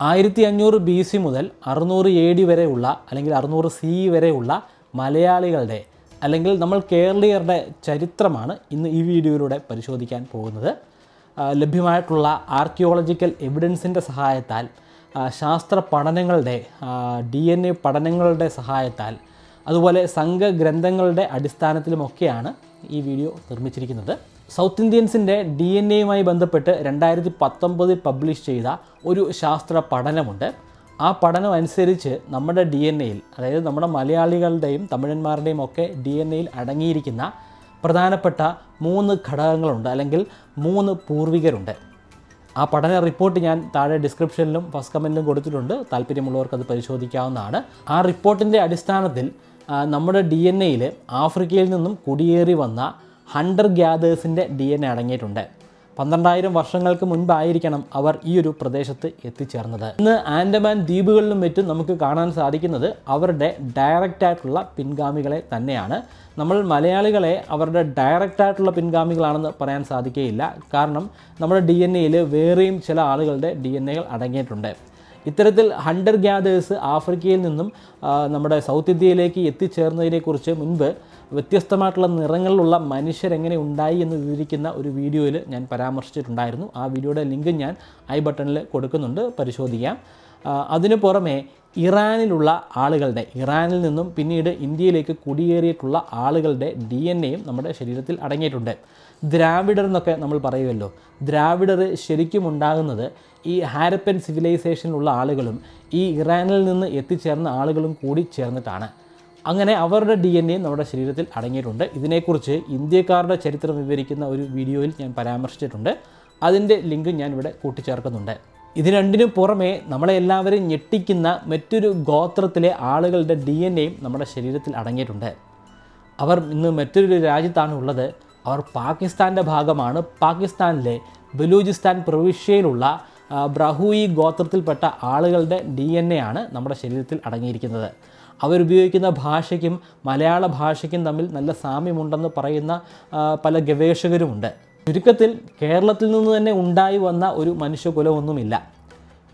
ആയിരത്തി അഞ്ഞൂറ് B C മുതൽ അറുന്നൂറ് എ ഡി വരെയുള്ള അല്ലെങ്കിൽ അറുന്നൂറ് സി വരെയുള്ള മലയാളികളുടെ അല്ലെങ്കിൽ നമ്മൾ കേരളീയരുടെ ചരിത്രമാണ് ഇന്ന് ഈ വീഡിയോയിലൂടെ പരിശോധിക്കാൻ പോകുന്നത്. ലഭ്യമായിട്ടുള്ള ആർക്കിയോളജിക്കൽ എവിഡൻസിന്റെ സഹായത്താൽ ശാസ്ത്ര പഠനങ്ങളുടെ ഡി എൻ എ പഠനങ്ങളുടെ സഹായത്താൽ അതുപോലെ സംഘഗ്രന്ഥങ്ങളുടെ അടിസ്ഥാനത്തിലുമൊക്കെയാണ് ഈ വീഡിയോ നിർമ്മിച്ചിരിക്കുന്നത്. സൗത്ത് ഇന്ത്യൻസിന്റെ ഡി എൻ എയുമായി ബന്ധപ്പെട്ട് രണ്ടായിരത്തി പത്തൊമ്പതിൽ പബ്ലിഷ് ചെയ്ത ഒരു ശാസ്ത്ര പഠനമുണ്ട്. ആ പഠനം അനുസരിച്ച് നമ്മുടെ ഡി എൻ എയിൽ അതായത് നമ്മുടെ മലയാളികളുടെയും തമിഴന്മാരുടെയും ഒക്കെ ഡി എൻ എയിൽ അടങ്ങിയിരിക്കുന്ന പ്രധാനപ്പെട്ട മൂന്ന് ഘടകങ്ങളുണ്ട് അല്ലെങ്കിൽ മൂന്ന് പൂർവികരുണ്ട്. ആ പഠന റിപ്പോർട്ട് ഞാൻ താഴെ ഡിസ്ക്രിപ്ഷനിലും ഫസ്റ്റ് കമന്റിലും കൊടുത്തിട്ടുണ്ട്. താല്പര്യമുള്ളവർക്ക് അത് പരിശോധിക്കാവുന്നതാണ്. ആ റിപ്പോർട്ടിന്റെ അടിസ്ഥാനത്തിൽ നമ്മുടെ ഡി എൻ എയിൽ ആഫ്രിക്കയിൽ നിന്നും കുടിയേറി വന്ന ഹണ്ടർ ഗ്യാദേഴ്സിന്റെ ഡി എൻ എ അടങ്ങിയിട്ടുണ്ട്. പന്ത്രണ്ടായിരം വർഷങ്ങൾക്ക് മുൻപായിരിക്കണം അവർ ഈ ഒരു പ്രദേശത്ത് എത്തിച്ചേർന്നത്. ഇന്ന് ആൻഡമാൻ ദ്വീപുകളിലും മറ്റും നമുക്ക് കാണാൻ സാധിക്കുന്നത് അവരുടെ ഡയറക്റ്റ് ആയിട്ടുള്ള പിൻഗാമികളെ തന്നെയാണ്. നമ്മൾ മലയാളികളെ അവരുടെ ഡയറക്റ്റ് ആയിട്ടുള്ള പിൻഗാമികളാണെന്ന് പറയാൻ സാധിക്കുകയില്ല. കാരണം നമ്മുടെ ഡി എൻ എയിൽ വേറെയും ചില ആളുകളുടെ ഡി എൻ എകൾ അടങ്ങിയിട്ടുണ്ട്. ഇത്തരത്തിൽ ഹണ്ടർ ഗ്യാദേഴ്സ് ആഫ്രിക്കയിൽ നിന്നും നമ്മുടെ സൗത്ത് ഇന്ത്യയിലേക്ക് എത്തിച്ചേർന്നതിനെക്കുറിച്ച് മുൻപ് വ്യത്യസ്തമായിട്ടുള്ള നിറങ്ങളിലുള്ള മനുഷ്യരെങ്ങനെ ഉണ്ടായി എന്ന് വിവരിക്കുന്ന ഒരു വീഡിയോയിൽ ഞാൻ പരാമർശിച്ചിട്ടുണ്ടായിരുന്നു. ആ വീഡിയോയുടെ ലിങ്ക് ഞാൻ ഐ ബട്ടണിൽ കൊടുക്കുന്നുണ്ട്. പരിശോധിക്കാം. അതിനു പുറമെ ഇറാനിലുള്ള ആളുകളുടെ ഇറാനിൽ നിന്നും പിന്നീട് ഇന്ത്യയിലേക്ക് കുടിയേറിയിട്ടുള്ള ആളുകളുടെ ഡി എൻ എയും നമ്മുടെ ശരീരത്തിൽ അടങ്ങിയിട്ടുണ്ട്. ദ്രാവിഡർ എന്നൊക്കെ നമ്മൾ പറയുമല്ലോ. ദ്രാവിഡർ ശരിക്കും ഉണ്ടാകുന്നത് ഈ ഹാരപ്പൻ സിവിലൈസേഷനിലുള്ള ആളുകളും ഈ ഇറാനിൽ നിന്ന് എത്തിച്ചേർന്ന ആളുകളും കൂടി ചേർന്നിട്ടാണ്. അങ്ങനെ അവരുടെ ഡി എൻ എ നമ്മുടെ ശരീരത്തിൽ അടങ്ങിയിട്ടുണ്ട്. ഇതിനെക്കുറിച്ച് ഇന്ത്യക്കാരുടെ ചരിത്രം വിവരിക്കുന്ന ഒരു വീഡിയോയിൽ ഞാൻ പരാമർശിച്ചിട്ടുണ്ട്. അതിന്റെ ലിങ്ക് ഞാൻ ഇവിടെ കൂട്ടിച്ചേർക്കുന്നുണ്ട്. ഇത് രണ്ടിനും പുറമേ നമ്മളെ എല്ലാവരെയും ഞെട്ടിക്കുന്ന മറ്റൊരു ഗോത്രത്തിലെ ആളുകളുടെ ഡി എൻ എയും നമ്മുടെ ശരീരത്തിൽ അടങ്ങിയിട്ടുണ്ട്. അവർ ഇന്ന് മറ്റൊരു രാജ്യത്താണ് ഉള്ളത്. അവർ പാകിസ്ഥാന്റെ ഭാഗമാണ്. പാകിസ്ഥാനിലെ ബലൂചിസ്ഥാൻ പ്രവിശ്യയിലുള്ള ബ്രഹൂയി ഗോത്രത്തിൽപ്പെട്ട ആളുകളുടെ ഡി എൻ എ ആണ് നമ്മുടെ ശരീരത്തിൽ അടങ്ങിയിരിക്കുന്നത്. അവരുപയോഗിക്കുന്ന ഭാഷയ്ക്കും മലയാള ഭാഷയ്ക്കും തമ്മിൽ നല്ല സാമ്യമുണ്ടെന്ന് പറയുന്ന പല ഗവേഷകരുമുണ്ട്. ചുരുക്കത്തിൽ കേരളത്തിൽ നിന്ന് തന്നെ ഉണ്ടായി വന്ന ഒരു മനുഷ്യകുലമൊന്നുമില്ല.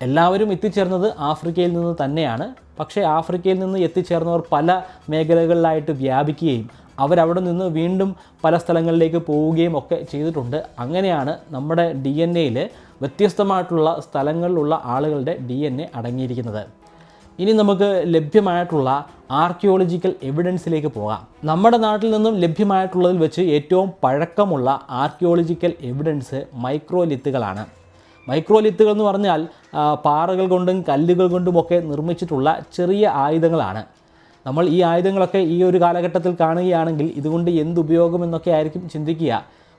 എല്ലാവരും എത്തിച്ചേർന്നത് ആഫ്രിക്കയിൽ നിന്ന് തന്നെയാണ്. പക്ഷേ ആഫ്രിക്കയിൽ നിന്ന് എത്തിച്ചേർന്നവർ പല മേഖലകളിലായിട്ട് വ്യാപിക്കുകയും അവരവിടെ നിന്ന് വീണ്ടും പല സ്ഥലങ്ങളിലേക്ക് പോവുകയും ഒക്കെ ചെയ്തിട്ടുണ്ട്. അങ്ങനെയാണ് നമ്മുടെ ഡി എൻ എയിൽ വ്യത്യസ്തമായിട്ടുള്ള സ്ഥലങ്ങളിലുള്ള ആളുകളുടെ ഡി എൻ എ അടങ്ങിയിരിക്കുന്നത്. ഇനി നമുക്ക് ലഭ്യമായിട്ടുള്ള ആർക്കിയോളജിക്കൽ എവിഡൻസിലേക്ക് പോകാം. നമ്മുടെ നാട്ടിൽ നിന്നും ലഭ്യമായിട്ടുള്ളതിൽ വെച്ച് ഏറ്റവും പഴക്കമുള്ള ആർക്കിയോളജിക്കൽ എവിഡൻസ് മൈക്രോലിത്തുകളാണ് മൈക്രോലിത്തുകൾ എന്ന് പറഞ്ഞാൽ പാറകൾ കൊണ്ടും കല്ലുകൾ കൊണ്ടുമൊക്കെ നിർമ്മിച്ചിട്ടുള്ള ചെറിയ ആയുധങ്ങളാണ്. നമ്മൾ ഈ ആയുധങ്ങളൊക്കെ ഈ ഒരു കാലഘട്ടത്തിൽ കാണുകയാണെങ്കിൽ ഇതുകൊണ്ട് എന്ത് ഉപയോഗമെന്നൊക്കെ ആയിരിക്കും ചിന്തിക്കുക.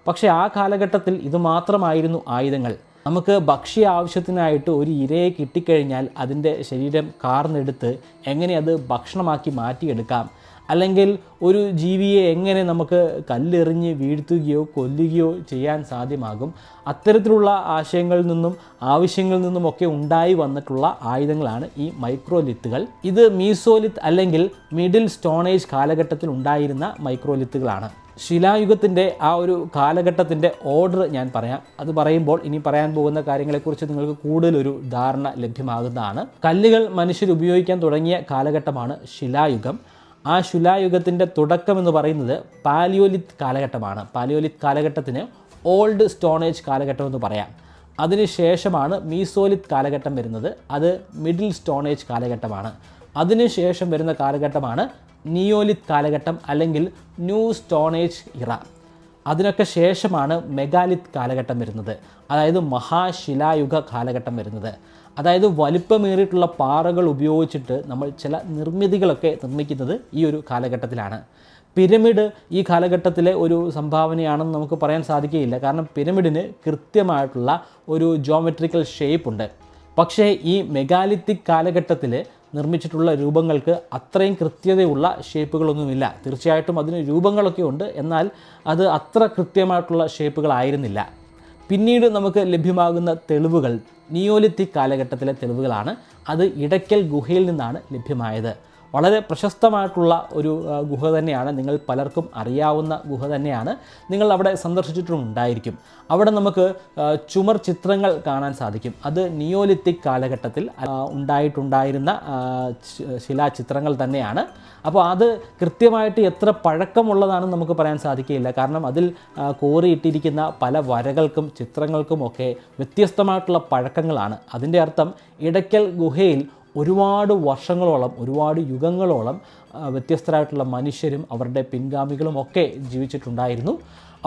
പക്ഷേ ആ കാലഘട്ടത്തിൽ ഇത് മാത്രമായിരുന്നു ആയുധങ്ങൾ. നമുക്ക് ഭക്ഷ്യ ആവശ്യത്തിനായിട്ട് ഒരു ഇരയെ കിട്ടിക്കഴിഞ്ഞാൽ അതിന്റെ ശരീരം കാർന്നെടുത്ത് എങ്ങനെ അത് ഭക്ഷണമാക്കി മാറ്റിയെടുക്കാം? അല്ലെങ്കിൽ ഒരു ജീവിയെ എങ്ങനെ നമുക്ക് കല്ലെറിഞ്ഞ് വീഴ്ത്തുകയോ കൊല്ലുകയോ ചെയ്യാൻ സാധ്യമാകും? അത്തരത്തിലുള്ള ആശയങ്ങളിൽ നിന്നും ആവശ്യങ്ങളിൽ നിന്നുമൊക്കെ ഉണ്ടായി വന്നിട്ടുള്ള ആയുധങ്ങളാണ് ഈ മൈക്രോലിത്തുകൾ. ഇത് മീസോലിത്ത് അല്ലെങ്കിൽ മിഡിൽ സ്റ്റോണേജ് കാലഘട്ടത്തിൽ ഉണ്ടായിരുന്ന മൈക്രോലിത്തുകളാണ്. ശിലായുഗത്തിന്റെ ആ ഒരു കാലഘട്ടത്തിന്റെ ഓർഡർ ഞാൻ പറയാം. അത് പറയുമ്പോൾ ഇനി പറയാൻ പോകുന്ന കാര്യങ്ങളെക്കുറിച്ച് നിങ്ങൾക്ക് കൂടുതലൊരു ധാരണ ലഭ്യമാകുന്നതാണ്. കല്ലുകൾ മനുഷ്യർ ഉപയോഗിക്കാൻ തുടങ്ങിയ കാലഘട്ടമാണ് ശിലായുഗം. ആ ശിലായുഗത്തിന്റെ തുടക്കം എന്ന് പറയുന്നത് പാലിയോലിത് കാലഘട്ടമാണ്. പാലിയോലിത് കാലഘട്ടത്തിന് ഓൾഡ് സ്റ്റോണേജ് കാലഘട്ടം എന്ന് പറയാം. അതിനുശേഷമാണ് മീസോലിത് കാലഘട്ടം വരുന്നത്. അത് മിഡിൽ സ്റ്റോണേജ് കാലഘട്ടമാണ്. അതിനുശേഷം വരുന്ന കാലഘട്ടമാണ് നിയോലിത്ത് കാലഘട്ടം അല്ലെങ്കിൽ ന്യൂ സ്റ്റോണേജ് ഇറ. അതിനൊക്കെ ശേഷമാണ് മെഗാലിത് കാലഘട്ടം വരുന്നത്. അതായത് മഹാശിലായുഗ കാലഘട്ടം വരുന്നത്. അതായത് വലിപ്പമേറിയിട്ടുള്ള പാറകൾ ഉപയോഗിച്ചിട്ട് നമ്മൾ ചില നിർമ്മിതികളൊക്കെ നിർമ്മിക്കുന്നത് ഈ ഒരു കാലഘട്ടത്തിലാണ്. പിരമിഡ് ഈ കാലഘട്ടത്തിലെ ഒരു സംഭാവനയാണെന്ന് നമുക്ക് പറയാൻ സാധിക്കുകയില്ല. കാരണം പിരമിഡിന് കൃത്യമായിട്ടുള്ള ഒരു ജോമെട്രിക്കൽ ഷേപ്പ് ഉണ്ട്. പക്ഷേ ഈ മെഗാലിത്തിക് കാലഘട്ടത്തിൽ നിർമ്മിച്ചിട്ടുള്ള രൂപങ്ങൾക്ക് അത്രയും കൃത്യതയുള്ള ഷേപ്പുകളൊന്നുമില്ല. തീർച്ചയായിട്ടും അതിന് രൂപങ്ങളൊക്കെ ഉണ്ട്. എന്നാൽ അത് അത്ര കൃത്യമായിട്ടുള്ള ഷേപ്പുകളായിരുന്നില്ല. പിന്നീട് നമുക്ക് ലഭ്യമാകുന്ന തെളിവുകൾ നിയോലിത്തിക് കാലഘട്ടത്തിലെ തെളിവുകളാണ്. അത് ഇടയ്ക്കൽ ഗുഹയിൽ നിന്നാണ് ലഭ്യമായത്. വളരെ പ്രശസ്തമായിട്ടുള്ള ഒരു ഗുഹ തന്നെയാണ്. നിങ്ങൾ പലർക്കും അറിയാവുന്ന ഗുഹ തന്നെയാണ്. നിങ്ങൾ അവിടെ സന്ദർശിച്ചിട്ടുണ്ടായിരിക്കും അവിടെ നമുക്ക് ചുമർ ചിത്രങ്ങൾ കാണാൻ സാധിക്കും. അത് നിയോലിത്തിക് കാലഘട്ടത്തിൽ ഉണ്ടായിട്ടുണ്ടായിരുന്ന ശിലാചിത്രങ്ങൾ തന്നെയാണ്. അപ്പോൾ അത് കൃത്യമായിട്ട് എത്ര പഴക്കമുള്ളതാണെന്ന് നമുക്ക് പറയാൻ സാധിക്കില്ല കാരണം അതിൽ കോറിയിട്ടിരിക്കുന്ന പല വരകൾക്കും ചിത്രങ്ങൾക്കും ഒക്കെ വ്യത്യസ്തമായിട്ടുള്ള പഴക്കങ്ങളാണ്. അതിന്റെ അർത്ഥം ഇടയ്ക്കൽ ഗുഹയിൽ ഒരുപാട് വർഷങ്ങളോളം ഒരുപാട് യുഗങ്ങളോളം വ്യത്യസ്തരായിട്ടുള്ള മനുഷ്യരും അവരുടെ പിൻഗാമികളും ഒക്കെ ജീവിച്ചിട്ടുണ്ടായിരുന്നു.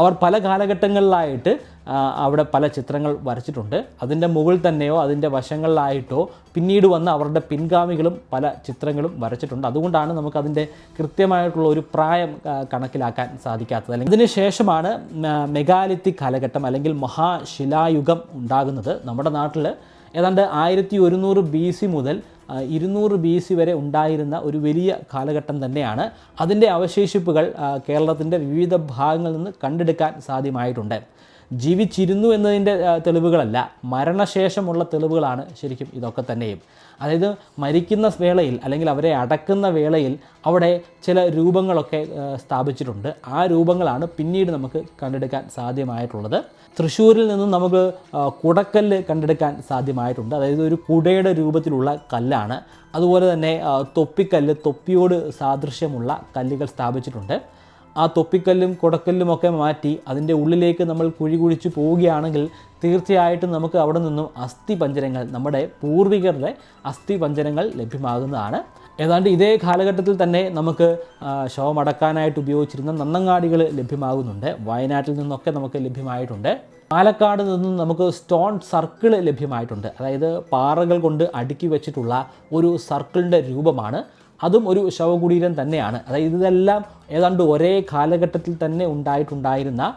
അവർ പല കാലഘട്ടങ്ങളിലായിട്ട് അവിടെ പല ചിത്രങ്ങൾ വരച്ചിട്ടുണ്ട്. അതിന്റെ മുകളിൽ തന്നെയോ അതിന്റെ വശങ്ങളിലായിട്ടോ പിന്നീട് വന്ന് അവരുടെ പിൻഗാമികളും പല ചിത്രങ്ങളും വരച്ചിട്ടുണ്ട്. അതുകൊണ്ടാണ് നമുക്ക് നമുക്കതിന്റെ കൃത്യമായിട്ടുള്ള ഒരു പ്രായം കണക്കിലാക്കാൻ സാധിക്കാത്തത്. അല്ലെങ്കിൽ ഇതിന് ശേഷമാണ് മെഗാലിത്തിക് കാലഘട്ടം അല്ലെങ്കിൽ മഹാശിലായുഗം ഉണ്ടാകുന്നത് നമ്മുടെ നാട്ടിൽ ഏതാണ്ട് ആയിരത്തി ഒരുന്നൂറ് ബി സി മുതൽ ഇരുന്നൂറ് ബി സി വരെ ഉണ്ടായിരുന്ന ഒരു വലിയ കാലഘട്ടം തന്നെയാണ്. അതിന്റെ അവശേഷിപ്പുകൾ കേരളത്തിന്റെ വിവിധ ഭാഗങ്ങളിൽ നിന്ന് കണ്ടെടുക്കാൻ സാധ്യമായിട്ടുണ്ട്. ജീവിച്ചിരുന്നു എന്നതിന്റെ തെളിവുകളല്ല മരണശേഷമുള്ള തെളിവുകളാണ് ശരിക്കും ഇതൊക്കെ തന്നെയും. അതായത് മരിക്കുന്ന വേളയിൽ അല്ലെങ്കിൽ അവരെ അടക്കുന്ന വേളയിൽ അവിടെ ചില രൂപങ്ങളൊക്കെ സ്ഥാപിച്ചിട്ടുണ്ട്. ആ രൂപങ്ങളാണ് പിന്നീട് നമുക്ക് കണ്ടെടുക്കാൻ സാധ്യമായിട്ടുള്ളത്. തൃശ്ശൂരിൽ നിന്നും നമുക്ക് കുടക്കല്ല് കണ്ടെടുക്കാൻ സാധ്യമായിട്ടുണ്ട്. അതായത് ഒരു കുടയുടെ രൂപത്തിലുള്ള കല്ലാണ്. അതുപോലെ തന്നെ തൊപ്പിക്കല്ല് തൊപ്പിയോട് സാദൃശ്യമുള്ള കല്ലുകൾ സ്ഥാപിച്ചിട്ടുണ്ട്. ആ തൊപ്പിക്കല്ലും കുടക്കല്ലും ഒക്കെ മാറ്റി അതിന്റെ ഉള്ളിലേക്ക് നമ്മൾ കുഴി കുഴിച്ച് പോവുകയാണെങ്കിൽ തീർച്ചയായിട്ടും നമുക്ക് അവിടെ നിന്നും അസ്ഥി പഞ്ചരങ്ങൾ നമ്മുടെ പൂർവികരുടെ അസ്ഥി പഞ്ചരങ്ങൾ ലഭ്യമാകുന്നതാണ്. ഏതാണ്ട് ഇതേ കാലഘട്ടത്തിൽ തന്നെ നമുക്ക് ശവമടക്കാനായിട്ട് ഉപയോഗിച്ചിരുന്ന നന്നങ്ങാടികൾ ലഭ്യമാകുന്നുണ്ട്. വയനാട്ടിൽ നിന്നൊക്കെ നമുക്ക് ലഭ്യമായിട്ടുണ്ട്. പാലക്കാട് നിന്നും നമുക്ക് സ്റ്റോൺ സർക്കിൾ ലഭ്യമായിട്ടുണ്ട്. അതായത് പാറകൾ കൊണ്ട് അടുക്കി വെച്ചിട്ടുള്ള ഒരു സർക്കിളിന്റെ രൂപമാണ്. അതും ഒരു ശവകുടീരം തന്നെയാണ്. അതായത് ഇതെല്ലാം ഏതാണ്ട് ഒരേ കാലഘട്ടത്തിൽ തന്നെ ഉണ്ടായിട്ടുണ്ടായിരുന്ന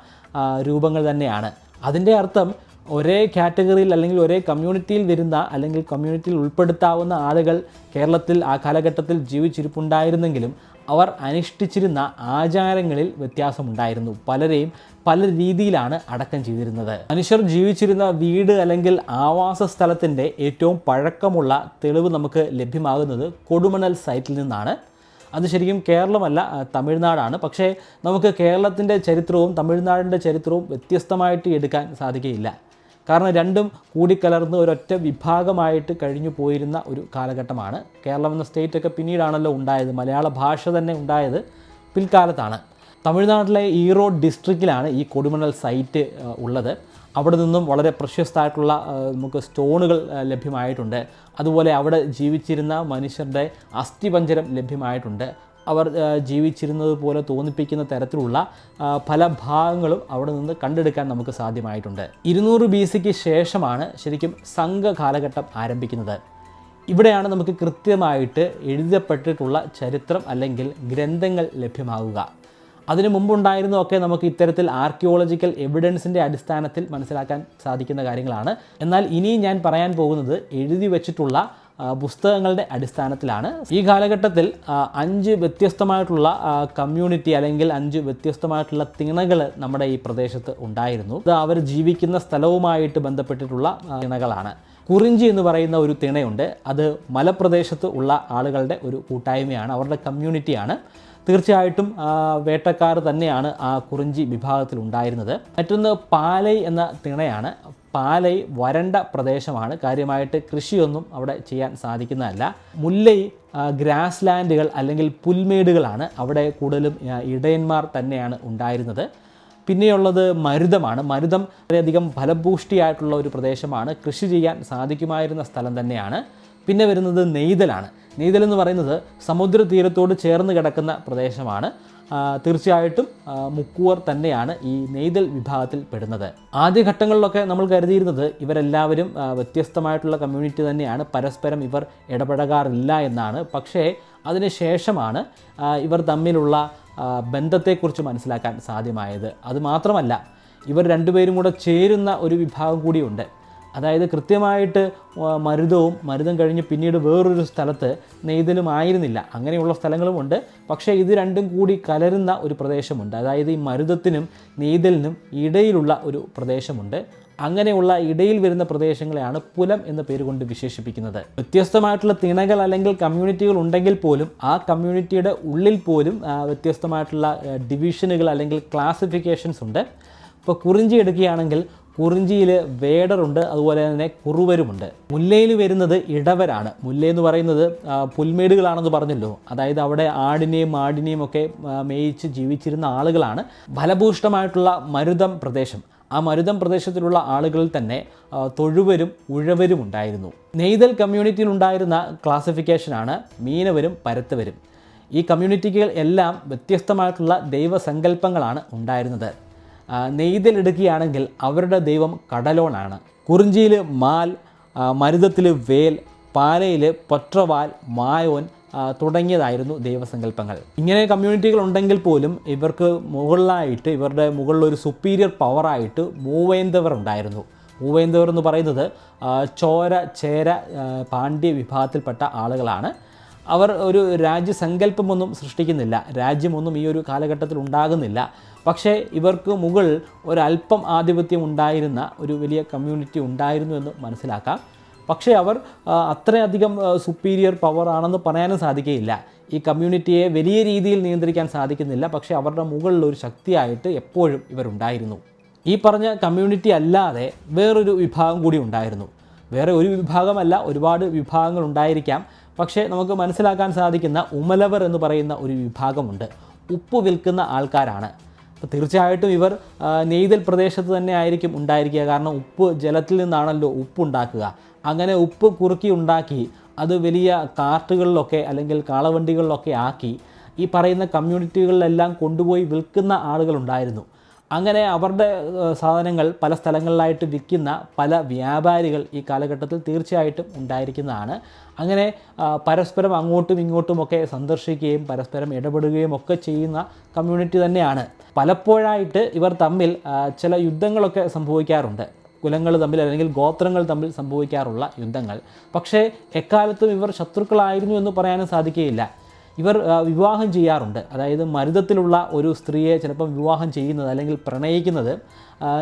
രൂപങ്ങൾ തന്നെയാണ്. അതിന്റെ അർത്ഥം ഒരേ കാറ്റഗറിയിൽ അല്ലെങ്കിൽ ഒരേ കമ്മ്യൂണിറ്റിയിൽ വരുന്ന അല്ലെങ്കിൽ കമ്മ്യൂണിറ്റിയിൽ ഉൾപ്പെടുത്താവുന്ന ആളുകൾ കേരളത്തിൽ ആ കാലഘട്ടത്തിൽ ജീവിച്ചിരിപ്പുണ്ടായിരുന്നെങ്കിലും അവർ അനുഷ്ഠിച്ചിരുന്ന ആചാരങ്ങളിൽ വ്യത്യാസമുണ്ടായിരുന്നു. പലരെയും പല രീതിയിലാണ് അടക്കം ചെയ്തിരുന്നത്. മനുഷ്യർ ജീവിച്ചിരുന്ന വീട് അല്ലെങ്കിൽ ആവാസ സ്ഥലത്തിന്റെ ഏറ്റവും പഴക്കമുള്ള തെളിവ് നമുക്ക് ലഭ്യമാകുന്നത് കൊടുമണൽ സൈറ്റിൽ നിന്നാണ്. അത് ശരിക്കും കേരളമല്ല തമിഴ്നാടാണ്. പക്ഷേ നമുക്ക് കേരളത്തിന്റെ ചരിത്രവും തമിഴ്നാടിന്റെ ചരിത്രവും വ്യത്യസ്തമായിട്ട് എടുക്കാൻ സാധിക്കുകയില്ല കാരണം രണ്ടും കൂടിക്കലർന്ന് ഒരൊറ്റ വിഭാഗമായിട്ട് കഴിഞ്ഞു പോയിരുന്ന ഒരു കാലഘട്ടമാണ്. കേരളം എന്ന സ്റ്റേറ്റൊക്കെ പിന്നീടാണല്ലോ ഉണ്ടായത്. മലയാള ഭാഷ തന്നെ ഉണ്ടായത് പിൽക്കാലത്താണ്. തമിഴ്നാട്ടിലെ ഈറോഡ് ഡിസ്ട്രിക്റ്റിലാണ് ഈ കൊടുമണൽ സൈറ്റ് ഉള്ളത്. അവിടെ നിന്നും വളരെ പ്രശസ്തമായിട്ടുള്ള നമുക്ക് സ്റ്റോണുകൾ ലഭ്യമായിട്ടുണ്ട്. അതുപോലെ അവിടെ ജീവിച്ചിരുന്ന മനുഷ്യരുടെ അസ്ഥിപഞ്ചരം ലഭ്യമായിട്ടുണ്ട്. അവർ ജീവിച്ചിരുന്നത് പോലെ തോന്നിപ്പിക്കുന്ന തരത്തിലുള്ള പല ഭാഗങ്ങളും അവിടെ നിന്ന് കണ്ടെടുക്കാൻ നമുക്ക് സാധ്യമായിട്ടുണ്ട്. ഇരുന്നൂറ് ബി സിക്ക് ശേഷമാണ് ശരിക്കും സംഘകാലഘട്ടം ആരംഭിക്കുന്നത്. ഇവിടെയാണ് നമുക്ക് കൃത്യമായിട്ട് എഴുതപ്പെട്ടിട്ടുള്ള ചരിത്രം അല്ലെങ്കിൽ ഗ്രന്ഥങ്ങൾ ലഭ്യമാകുക. അതിനു മുമ്പുണ്ടായിരുന്നതൊക്കെ നമുക്ക് ഇത്തരത്തിൽ ആർക്കിയോളജിക്കൽ എവിഡൻസിന്റെ അടിസ്ഥാനത്തിൽ മനസ്സിലാക്കാൻ സാധിക്കുന്ന കാര്യങ്ങളാണ്. എന്നാൽ ഇനി ഞാൻ പറയാൻ പോകുന്നത് എഴുതി വെച്ചിട്ടുള്ള പുസ്തകങ്ങളുടെ അടിസ്ഥാനത്തിലാണ്. ഈ കാലഘട്ടത്തിൽ അഞ്ച് വ്യത്യസ്തമായിട്ടുള്ള കമ്മ്യൂണിറ്റി അല്ലെങ്കിൽ അഞ്ച് വ്യത്യസ്തമായിട്ടുള്ള തിണകൾ നമ്മുടെ ഈ പ്രദേശത്ത് ഉണ്ടായിരുന്നു. ഇത് അവർ ജീവിക്കുന്ന സ്ഥലവുമായിട്ട് ബന്ധപ്പെട്ടിട്ടുള്ള തിണകളാണ്. കുറിഞ്ചി എന്ന് പറയുന്ന ഒരു തിണയുണ്ട്. അത് മലപ്രദേശത്ത് ഉള്ള ആളുകളുടെ ഒരു കൂട്ടായ്മയാണ് അവരുടെ കമ്മ്യൂണിറ്റിയാണ് തീർച്ചയായിട്ടും വേട്ടക്കാർ തന്നെയാണ് ആ കുറിഞ്ചി വിഭാഗത്തിൽ ഉണ്ടായിരുന്നത്. മറ്റൊന്ന് പാലൈ എന്ന തിണയാണ്. പാലൈ വരണ്ട പ്രദേശമാണ്. കാര്യമായിട്ട് കൃഷിയൊന്നും അവിടെ ചെയ്യാൻ സാധിക്കുന്നതല്ല. മുല്ലൈ ഗ്രാസ് ലാൻഡുകൾ അല്ലെങ്കിൽ പുൽമേടുകളാണ് അവിടെ കൂടുതലും ഇടയന്മാർ തന്നെയാണ് ഉണ്ടായിരുന്നത്. പിന്നെയുള്ളത് മരുതമാണ്. മരുതം വളരെയധികം ഫലഭൂഷ്ടിയായിട്ടുള്ള ഒരു പ്രദേശമാണ്. കൃഷി ചെയ്യാൻ സാധിക്കുമായിരുന്ന സ്ഥലം തന്നെയാണ്. പിന്നെ വരുന്നത് നെയ്തലാണ്. നെയ്തൽ എന്ന് പറയുന്നത് സമുദ്ര തീരത്തോട് ചേർന്ന് കിടക്കുന്ന പ്രദേശമാണ്. തീർച്ചയായിട്ടും മുക്കുവർ തന്നെയാണ് ഈ നെയ്തൽ വിഭാഗത്തിൽ പെടുന്നത്. ആദ്യഘട്ടങ്ങളിലൊക്കെ നമ്മൾ കരുതിയിരുന്നത് ഇവരെല്ലാവരും വ്യത്യസ്തമായിട്ടുള്ള കമ്മ്യൂണിറ്റി തന്നെയാണ്. പരസ്പരം ഇവർ ഇടപഴകാറില്ല എന്നാണ്. പക്ഷേ അതിനുശേഷമാണ് ശേഷമാണ് ഇവർ തമ്മിലുള്ള ബന്ധത്തെക്കുറിച്ച് മനസ്സിലാക്കാൻ സാധ്യമായത്. അതുമാത്രമല്ല ഇവർ രണ്ടുപേരും കൂടെ ചേരുന്ന ഒരു വിഭാഗം കൂടിയുണ്ട്. അതായത് കൃത്യമായിട്ട് മരുതവും മരുതം കഴിഞ്ഞ് പിന്നീട് വേറൊരു സ്ഥലത്ത് നെയ്തലും ആയിരുന്നില്ല. അങ്ങനെയുള്ള സ്ഥലങ്ങളുമുണ്ട് പക്ഷേ ഇത് രണ്ടും കൂടി കലരുന്ന ഒരു പ്രദേശമുണ്ട്. അതായത് ഈ മരുതത്തിനും നെയ്തലിനും ഇടയിലുള്ള ഒരു പ്രദേശമുണ്ട്. അങ്ങനെയുള്ള ഇടയിൽ വരുന്ന പ്രദേശങ്ങളെയാണ് പുലം എന്ന പേര് കൊണ്ട് വിശേഷിപ്പിക്കുന്നത്. വ്യത്യസ്തമായിട്ടുള്ള തിണകൾ അല്ലെങ്കിൽ കമ്മ്യൂണിറ്റികൾ ഉണ്ടെങ്കിൽ പോലും ആ കമ്മ്യൂണിറ്റിയുടെ ഉള്ളിൽ പോലും വ്യത്യസ്തമായിട്ടുള്ള ഡിവിഷനുകൾ അല്ലെങ്കിൽ ക്ലാസിഫിക്കേഷൻസ് ഉണ്ട്. ഇപ്പോൾ കുറിഞ്ചി എടുക്കുകയാണെങ്കിൽ കുറിഞ്ചിയിൽ വേടറുണ്ട് അതുപോലെ തന്നെ കുറുവരുമുണ്ട്. മുല്ലയിൽ വരുന്നത് ഇടവരാണ്. മുല്ല എന്ന് പറയുന്നത് പുൽമേടുകളാണെന്ന് പറഞ്ഞല്ലോ. അതായത് അവിടെ ആടിനെയും ആടിനെയും ഒക്കെ മേയിച്ച് ജീവിച്ചിരുന്ന ആളുകളാണ്. ഫലഭൂഷ്ടമായിട്ടുള്ള മരുതം പ്രദേശം. ആ മരുതം പ്രദേശത്തിലുള്ള ആളുകളിൽ തന്നെ തൊഴുവരും ഉഴവരും ഉണ്ടായിരുന്നു. നെയ്തൽ കമ്മ്യൂണിറ്റിയിൽ ഉണ്ടായിരുന്ന ക്ലാസിഫിക്കേഷനാണ് മീനവരും പരത്തവരും. ഈ കമ്മ്യൂണിറ്റികൾ എല്ലാം വ്യത്യസ്തമായിട്ടുള്ള ദൈവസങ്കല്പങ്ങളാണ് ഉണ്ടായിരുന്നത്. നെയ്തലെടുക്കുകയാണെങ്കിൽ അവരുടെ ദൈവം കടലോണാണ്. കുറിഞ്ചിയിൽ മാൽ മരുതത്തിൽ വേൽ പാലയിൽ പൊറ്റവാൽ മായോൻ തുടങ്ങിയതായിരുന്നു ദൈവസങ്കല്പങ്ങൾ. ഇങ്ങനെ കമ്മ്യൂണിറ്റികൾ ഉണ്ടെങ്കിൽ പോലും ഇവർക്ക് മുകളിലായിട്ട് ഇവരുടെ മുകളിൽ ഒരു സുപ്പീരിയർ പവറായിട്ട് മൂവേന്തവർ ഉണ്ടായിരുന്നു. മൂവേന്തവർ എന്ന് പറയുന്നത് ചോര ചേര പാണ്ഡ്യ വിഭാഗത്തിൽപ്പെട്ട ആളുകളാണ്. അവർ ഒരു രാജ്യസങ്കല്പമൊന്നും സൃഷ്ടിക്കുന്നില്ല. രാജ്യമൊന്നും ഈ ഒരു കാലഘട്ടത്തിൽ ഉണ്ടാകുന്നില്ല. പക്ഷേ ഇവർക്ക് മുകൾ ഒരല്പം ആധിപത്യം ഉണ്ടായിരുന്ന ഒരു വലിയ കമ്മ്യൂണിറ്റി ഉണ്ടായിരുന്നു എന്ന് മനസ്സിലാക്കാം. പക്ഷേ അവർ അത്രയധികം സുപ്പീരിയർ പവർ ആണെന്ന് പറയാനും സാധിക്കുകയില്ല ഈ കമ്മ്യൂണിറ്റിയെ വലിയ രീതിയിൽ നിയന്ത്രിക്കാൻ സാധിക്കുന്നില്ല. പക്ഷേ അവരുടെ മുകളിൽ ഒരു ശക്തിയായിട്ട് എപ്പോഴും ഇവരുണ്ടായിരുന്നു. ഈ പറഞ്ഞ കമ്മ്യൂണിറ്റി അല്ലാതെ വേറൊരു വിഭാഗം കൂടി ഉണ്ടായിരുന്നു. വേറെ ഒരു വിഭാഗമല്ല ഒരുപാട് വിഭാഗങ്ങൾ ഉണ്ടായിരിക്കാം. പക്ഷേ നമുക്ക് മനസ്സിലാക്കാൻ സാധിക്കുന്ന ഉമലവർ എന്ന് പറയുന്ന ഒരു വിഭാഗമുണ്ട്. ഉപ്പ് വിൽക്കുന്ന ആൾക്കാരാണ്. അപ്പോൾ തീർച്ചയായിട്ടും ഇവർ നെയ്തൽ പ്രദേശത്ത് തന്നെ ആയിരിക്കും ഉണ്ടായിരിക്കുക. കാരണം ഉപ്പ് ജലത്തിൽ നിന്നാണല്ലോ ഉപ്പ് ഉണ്ടാക്കുക. അങ്ങനെ ഉപ്പ് കുറുക്കി ഉണ്ടാക്കി അത് വലിയ കാർട്ടുകളിലൊക്കെ അല്ലെങ്കിൽ കാളവണ്ടികളിലൊക്കെ ആക്കി ഈ പറയുന്ന കമ്മ്യൂണിറ്റികളിലെല്ലാം കൊണ്ടുപോയി വിൽക്കുന്ന ആളുകളുണ്ടായിരുന്നു അങ്ങനെ അവരുടെ സാധനങ്ങൾ പല സ്ഥലങ്ങളിലായിട്ട് വിൽക്കുന്ന പല വ്യാപാരികൾ ഈ കാലഘട്ടത്തിൽ തീർച്ചയായിട്ടും ഉണ്ടായിരിക്കുന്നതാണ്. അങ്ങനെ പരസ്പരം അങ്ങോട്ടും ഇങ്ങോട്ടുമൊക്കെ സന്ദർശിക്കുകയും പരസ്പരം ഇടപെടുകയും ഒക്കെ ചെയ്യുന്ന കമ്മ്യൂണിറ്റി തന്നെയാണ്. പലപ്പോഴായിട്ട് ഇവർ തമ്മിൽ ചില യുദ്ധങ്ങളൊക്കെ സംഭവിക്കാറുണ്ട്. കുലങ്ങൾ തമ്മിൽ അല്ലെങ്കിൽ ഗോത്രങ്ങൾ തമ്മിൽ സംഭവിക്കാറുള്ള യുദ്ധങ്ങൾ. പക്ഷേ എക്കാലത്തും ഇവർ ശത്രുക്കളായിരുന്നു എന്ന് പറയാനും സാധിക്കുകയില്ല. ഇവർ വിവാഹം ചെയ്യാറുണ്ട്. അതായത് മരുതത്തിലുള്ള ഒരു സ്ത്രീയെ ചിലപ്പം വിവാഹം ചെയ്യുന്നത് അല്ലെങ്കിൽ പ്രണയിക്കുന്നത്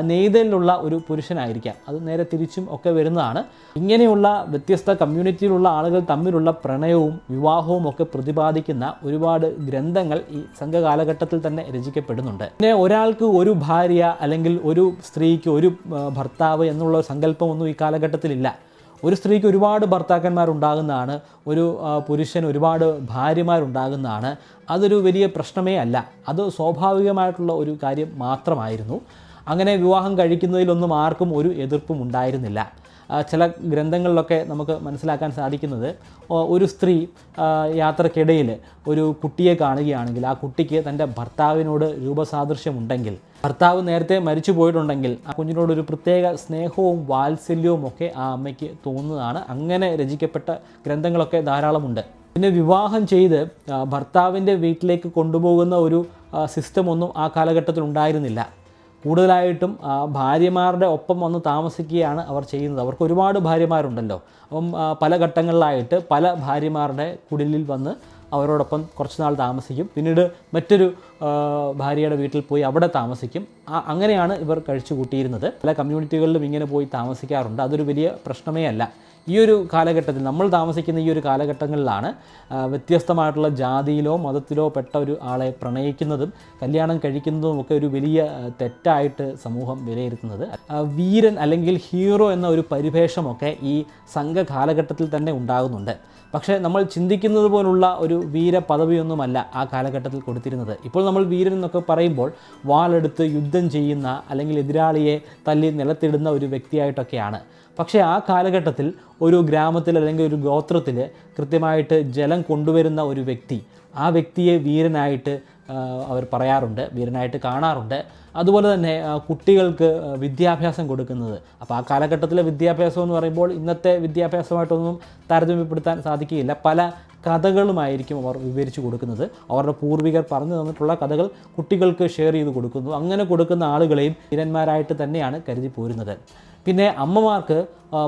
നെയ്തലിലുള്ള ഒരു പുരുഷനായിരിക്കാം. അത് നേരെ തിരിച്ചും ഒക്കെ വരുന്നതാണ്. ഇങ്ങനെയുള്ള വ്യത്യസ്ത കമ്മ്യൂണിറ്റിയിലുള്ള ആളുകൾ തമ്മിലുള്ള പ്രണയവും വിവാഹവും ഒക്കെ പ്രതിപാദിക്കുന്ന ഒരുപാട് ഗ്രന്ഥങ്ങൾ ഈ സംഘകാലഘട്ടത്തിൽ തന്നെ രചിക്കപ്പെടുന്നുണ്ട്. പിന്നെ ഒരാൾക്ക് ഒരു ഭാര്യ അല്ലെങ്കിൽ ഒരു സ്ത്രീക്ക് ഒരു ഭർത്താവ് എന്നുള്ള സങ്കല്പമൊന്നും ഈ കാലഘട്ടത്തിലില്ല. ഒരു സ്ത്രീക്ക് ഒരുപാട് ഭർത്താക്കന്മാരുണ്ടാകുന്നതാണ് ഒരു പുരുഷൻ ഒരുപാട് ഭാര്യമാരുണ്ടാകുന്നതാണ്. അതൊരു വലിയ പ്രശ്നമേ അല്ല. അത് സ്വാഭാവികമായിട്ടുള്ള ഒരു കാര്യം മാത്രമായിരുന്നു. അങ്ങനെ വിവാഹം കഴിക്കുന്നതിലൊന്നും ആർക്കും ഒരു എതിർപ്പും ഉണ്ടായിരുന്നില്ല. ചില ഗ്രന്ഥങ്ങളിലൊക്കെ നമുക്ക് മനസ്സിലാക്കാൻ സാധിക്കുന്നത്. ഒരു സ്ത്രീ യാത്രക്കിടയിൽ ഒരു കുട്ടിയെ കാണുകയാണെങ്കിൽ ആ കുട്ടിക്ക് തന്റെ ഭർത്താവിനോട് രൂപസാദൃശ്യമുണ്ടെങ്കിൽ ഭർത്താവ് നേരത്തെ മരിച്ചു പോയിട്ടുണ്ടെങ്കിൽ ആ കുഞ്ഞിനോടൊരു പ്രത്യേക സ്നേഹവും വാത്സല്യവും ഒക്കെ ആ അമ്മയ്ക്ക് തോന്നുന്നതാണ്. അങ്ങനെ രചിക്കപ്പെട്ട ഗ്രന്ഥങ്ങളൊക്കെ ധാരാളമുണ്ട്. പിന്നെ വിവാഹം ചെയ്ത് ഭർത്താവിന്റെ വീട്ടിലേക്ക് കൊണ്ടുപോകുന്ന ഒരു സിസ്റ്റം ഒന്നും ആ കാലഘട്ടത്തിൽ ഉണ്ടായിരുന്നില്ല കൂടുതലായിട്ടും ഭാര്യമാരുടെ ഒപ്പം വന്ന് താമസിക്കുകയാണ് അവർ ചെയ്യുന്നത്. അവർക്ക് ഒരുപാട് ഭാര്യമാരുണ്ടല്ലോ. അപ്പം പല ഘട്ടങ്ങളിലായിട്ട് പല ഭാര്യമാരുടെ കുടിലിൽ വന്ന് അവരോടൊപ്പം കുറച്ച് നാൾ താമസിക്കും. പിന്നീട് മറ്റൊരു ഭാര്യയുടെ വീട്ടിൽ പോയി അവിടെ താമസിക്കും. അങ്ങനെയാണ് ഇവർ കഴിച്ചു കൂട്ടിയിരുന്നത്. പല കമ്മ്യൂണിറ്റികളിലും ഇങ്ങനെ പോയി താമസിക്കാറുണ്ട്. അതൊരു വലിയ പ്രശ്നമേ അല്ല. ഈ ഒരു കാലഘട്ടത്തിൽ നമ്മൾ താമസിക്കുന്ന ഈ ഒരു കാലഘട്ടങ്ങളിലാണ് വ്യത്യസ്തമായിട്ടുള്ള ജാതിയിലോ മതത്തിലോ പെട്ട ഒരു ആളെ പ്രണയിക്കുന്നതും കല്യാണം കഴിക്കുന്നതും ഒക്കെ ഒരു വലിയ തെറ്റായിട്ട് സമൂഹം വിലയിരുത്തുന്നത്. വീരൻ അല്ലെങ്കിൽ ഹീറോ എന്ന ഒരു പരിവേഷമൊക്കെ ഈ സംഘ കാലഘട്ടത്തിൽ തന്നെ ഉണ്ടാകുന്നുണ്ട്. പക്ഷേ നമ്മൾ ചിന്തിക്കുന്നത് പോലുള്ള ഒരു വീര പദവിയൊന്നുമല്ല ആ കാലഘട്ടത്തിൽ കൊടുത്തിരുന്നത്. ഇപ്പോൾ നമ്മൾ വീരൻ എന്നൊക്കെ പറയുമ്പോൾ വാളെടുത്ത് യുദ്ധം ചെയ്യുന്ന അല്ലെങ്കിൽ എതിരാളിയെ തല്ലി നിലത്തിടുന്ന ഒരു വ്യക്തിയായിട്ടൊക്കെയാണ്. പക്ഷേ ആ കാലഘട്ടത്തിൽ ഒരു ഗ്രാമത്തിൽ അല്ലെങ്കിൽ ഒരു ഗോത്രത്തിൽ കൃത്യമായിട്ട് ജലം കൊണ്ടുവരുന്ന ഒരു വ്യക്തി ആ വ്യക്തിയെ വീരനായിട്ട് അവർ പറയാറുണ്ട് വീരനായിട്ട് കാണാറുണ്ട്. അതുപോലെ തന്നെ കുട്ടികൾക്ക് വിദ്യാഭ്യാസം കൊടുക്കുന്നത്. അപ്പോൾ ആ കാലഘട്ടത്തിലെ വിദ്യാഭ്യാസം എന്ന് പറയുമ്പോൾ ഇന്നത്തെ വിദ്യാഭ്യാസമായിട്ടൊന്നും താരതമ്യപ്പെടുത്താൻ സാധിക്കുകയില്ല. പല കഥകളുമായിരിക്കും അവർ വിവരിച്ചു കൊടുക്കുന്നത്. അവരുടെ പൂർവികർ പറഞ്ഞു തന്നിട്ടുള്ള കഥകൾ കുട്ടികൾക്ക് ഷെയർ ചെയ്ത് കൊടുക്കുന്നു. അങ്ങനെ കൊടുക്കുന്ന ആളുകളെയും വീരന്മാരായിട്ട് തന്നെയാണ് കരുതി പോരുന്നത്. പിന്നെ അമ്മമാർക്ക്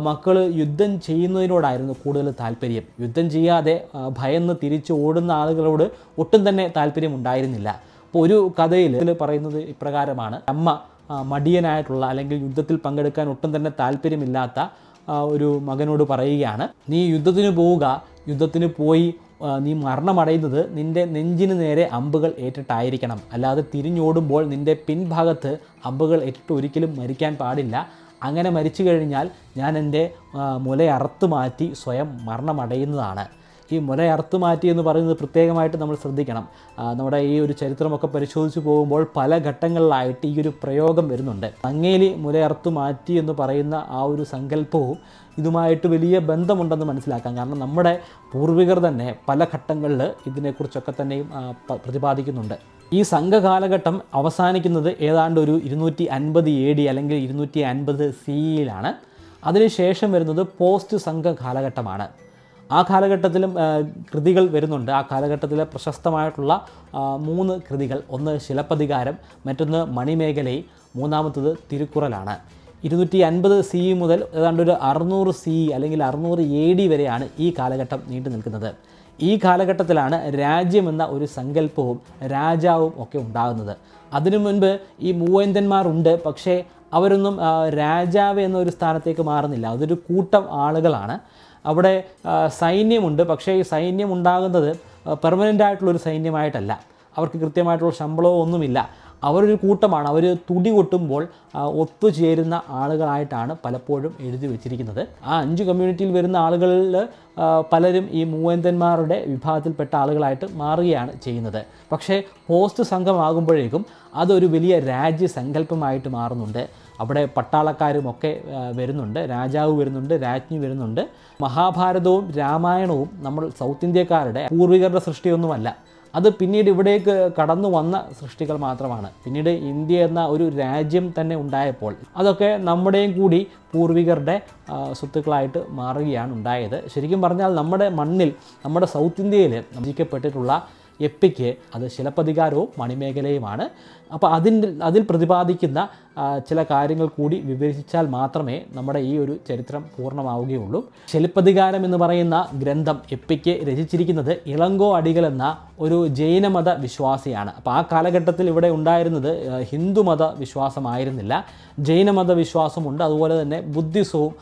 മക്കൾ യുദ്ധം ചെയ്യുന്നതിനോടായിരുന്നു കൂടുതൽ താല്പര്യം. യുദ്ധം ചെയ്യാതെ ഭയന്ന് തിരിച്ച് ഓടുന്ന ആളുകളോട് ഒട്ടും തന്നെ താല്പര്യം ഉണ്ടായിരുന്നില്ല അപ്പോൾ ഒരു കഥയിൽ പറയുന്നത് ഇപ്രകാരമാണ്. അമ്മ മടിയനായിട്ടുള്ള അല്ലെങ്കിൽ യുദ്ധത്തിൽ പങ്കെടുക്കാൻ ഒട്ടും തന്നെ താല്പര്യമില്ലാത്ത ഒരു മകനോട് പറയുകയാണ് നീ യുദ്ധത്തിന് പോവുക. യുദ്ധത്തിന് പോയി നീ മരണമടയുന്നത് നിന്റെ നെഞ്ചിന് നേരെ അമ്പുകൾ ഏറ്റിട്ടായിരിക്കണം. അല്ലാതെ തിരിഞ്ഞോടുമ്പോൾ നിന്റെ പിൻഭാഗത്ത് അമ്പുകൾ ഏറ്റിട്ട് ഒരിക്കലും മരിക്കാൻ പാടില്ല. അങ്ങനെ മരിച്ചു കഴിഞ്ഞാൽ ഞാൻ എന്റെ മുലയറുത്ത് മാറ്റി സ്വയം മരണമടയുന്നതാണ്. ഈ മുല അറുത്ത് മാറ്റി എന്ന് പറയുന്നത് പ്രത്യേകമായിട്ട് നമ്മൾ ശ്രദ്ധിക്കണം. നമ്മുടെ ഈ ഒരു ചരിത്രമൊക്കെ പരിശോധിച്ചു പോകുമ്പോൾ പല ഘട്ടങ്ങളിലായിട്ട് ഈ ഒരു പ്രയോഗം വരുന്നുണ്ട്. അങ്ങേലി മുല അറുത്ത് മാറ്റി എന്ന് പറയുന്ന ആ ഒരു സങ്കല്പവും ഇതുമായിട്ട് വലിയ ബന്ധമുണ്ടെന്ന് മനസ്സിലാക്കാം. കാരണം നമ്മുടെ പൂർവികർ തന്നെ പല ഘട്ടങ്ങളിൽ ഇതിനെക്കുറിച്ചൊക്കെ തന്നെയും പ്രതിപാദിക്കുന്നുണ്ട്. ഈ സംഘകാലഘട്ടം അവസാനിക്കുന്നത് ഏതാണ്ട് ഒരു ഇരുന്നൂറ്റി അൻപത് എ ഡി അല്ലെങ്കിൽ ഇരുന്നൂറ്റി അൻപത് സിയിലാണ് അതിനുശേഷം വരുന്നത് പോസ്റ്റ് സംഘ കാലഘട്ടമാണ് ആ കാലഘട്ടത്തിലും കൃതികൾ വരുന്നുണ്ട്. ആ കാലഘട്ടത്തിലെ പ്രശസ്തമായിട്ടുള്ള മൂന്ന് കൃതികൾ. ഒന്ന് ശിലപ്പതികാരം മറ്റൊന്ന് മണിമേഖലൈ മൂന്നാമത്തത് തിരുക്കുറലാണ്. ഇരുന്നൂറ്റി അൻപത് സി മുതൽ ഏതാണ്ട് ഒരു അറുന്നൂറ് സി അല്ലെങ്കിൽ അറുന്നൂറ് എ ഡി വരെയാണ് ഈ കാലഘട്ടം നീണ്ടു നിൽക്കുന്നത്. ഈ കാലഘട്ടത്തിലാണ് രാജ്യമെന്ന ഒരു സങ്കല്പവും രാജാവും ഒക്കെ ഉണ്ടാകുന്നത്. അതിനു മുൻപ് ഈ മൂവേന്തന്മാരുണ്ട് പക്ഷേ അവരൊന്നും രാജാവ് എന്നൊരു സ്ഥാനത്തേക്ക് മാറുന്നില്ല. അതൊരു കൂട്ടം ആളുകളാണ്. അവിടെ സൈന്യമുണ്ട്. പക്ഷേ ഈ സൈന്യം ഉണ്ടാകുന്നത് പെർമനന്റ് ആയിട്ടുള്ളൊരു സൈന്യമായിട്ടല്ല. അവർക്ക് കൃത്യമായിട്ടുള്ള ശമ്പളമോ ഒന്നുമില്ല. അവരൊരു കൂട്ടമാണ്. അവർ തുടി കൊട്ടുമ്പോൾ ഒത്തുചേരുന്ന ആളുകളായിട്ടാണ് പലപ്പോഴും എഴുതി വെച്ചിരിക്കുന്നത്. ആ അഞ്ച് കമ്മ്യൂണിറ്റിയിൽ വരുന്ന ആളുകളിൽ പലരും ഈ മൂവേന്തന്മാരുടെ വിഭാഗത്തിൽപ്പെട്ട ആളുകളായിട്ട് മാറുകയാണ് ചെയ്യുന്നത്. പക്ഷേ പോസ്റ്റ് സംഘമാകുമ്പോഴേക്കും അതൊരു വലിയ രാജ്യസങ്കല്പമായിട്ട് മാറുന്നുണ്ട്. അവിടെ പട്ടാളക്കാരും ഒക്കെ വരുന്നുണ്ട്. രാജാവ് വരുന്നുണ്ട് രാജ്ഞി വരുന്നുണ്ട്. മഹാഭാരതവും രാമായണവും നമ്മൾ സൗത്ത് ഇന്ത്യക്കാരുടെ പൂർവികരുടെ സൃഷ്ടിയൊന്നുമല്ല. അത് പിന്നീട് ഇവിടേക്ക് കടന്നു വന്ന സൃഷ്ടികൾ മാത്രമാണ്. പിന്നീട് ഇന്ത്യ എന്ന ഒരു രാജ്യം തന്നെ ഉണ്ടായപ്പോൾ അതൊക്കെ നമ്മുടെയും കൂടി പൂർവികരുടെ സ്വത്തുക്കളായിട്ട് മാറുകയാണ് ഉണ്ടായത്. ശരിക്കും പറഞ്ഞാൽ നമ്മുടെ മണ്ണിൽ നമ്മുടെ സൗത്ത് ഇന്ത്യയിൽ രചിക്കപ്പെട്ടിട്ടുള്ള എപ്പിക്ക് അത് ശിലപ്പതികാരവും മണിമേഖലയുമാണ്. അപ്പോൾ അതിന്റെ അതിൽ പ്രതിപാദിക്കുന്ന ചില കാര്യങ്ങൾ കൂടി വിവരിച്ചാൽ മാത്രമേ നമ്മുടെ ഈ ഒരു ചരിത്രം പൂർണമാവുകയുള്ളൂ. ശിലപ്പതികാരം എന്ന് പറയുന്ന ഗ്രന്ഥം എപ്പിക്ക് രചിച്ചിരിക്കുന്നത് ഇളങ്കോ അടികൾ എന്ന ഒരു ജൈനമത വിശ്വാസിയാണ്. അപ്പോൾ ആ കാലഘട്ടത്തിൽ ഇവിടെ ഉണ്ടായിരുന്നത് ഹിന്ദുമത വിശ്വാസമായിരുന്നില്ല. ജൈനമത വിശ്വാസമുണ്ട് അതുപോലെ തന്നെ ബുദ്ധിസവും